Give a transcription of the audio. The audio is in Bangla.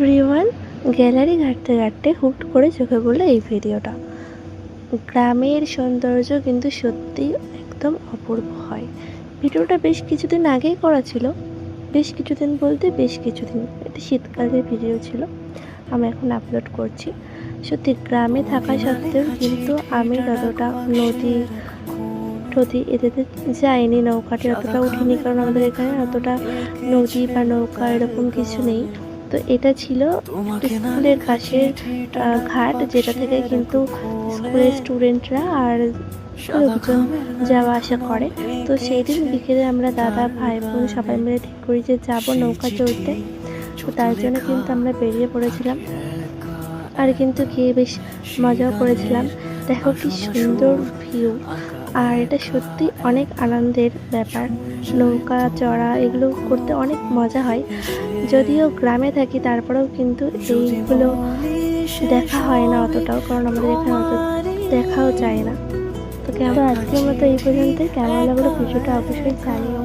এভরিওয়ান গ্যালারি ঘাঁটতে ঘাঁটতে হুট করে চোখে পড়ল এই ভিডিওটা। গ্রামের সৌন্দর্য কিন্তু সত্যি একদম অপূর্ব হয়। ভিডিওটা বেশ কিছুদিন আগেই করা ছিল। বেশ কিছুদিন বলতে বেশ কিছুদিন, এটা শীতকালের ভিডিও ছিল। আমি এখন আপলোড করছি। সত্যি গ্রামে থাকা সত্ত্বেও কিন্তু আমি ততটা নদী টদি এদেরতে যাইনি নৌকাতে অতটা উঠিনি, কারণ আমাদের এখানে অতটা নদী বা নৌকা এরকম কিছু নেই। তো এটা ছিল স্কুলের পাশের ঘাট যেটা থেকে কিন্তু স্কুলের স্টুডেন্টরা আর লোকজন যাওয়া আসা করে। তো সেই দিন বিকেলে আমরা দাদা ভাই বোন সবাই মিলে ঠিক করি যে যাব নৌকা চড়তে। তো তার জন্য কিন্তু আমরা বেরিয়ে পড়েছিলাম। আর কিন্তু গিয়ে বেশ মজাও করেছিলাম। দেখো কি সুন্দর ভিউ আর এটা সত্যি অনেক আনন্দের ব্যাপার। নৌকা, চড়া, এগুলো করতে অনেক মজা হয়। যদিও গ্রামে থাকি, তারপরেও কিন্তু এইগুলো দেখা হয় না অতটাও, কারণ আমাদের এখানে অত দেখাও যায় না। তো কেমন? আজকের মতো এই পর্যন্ত কেমন লাগল ভিডিওটা অবশ্যই জানিও।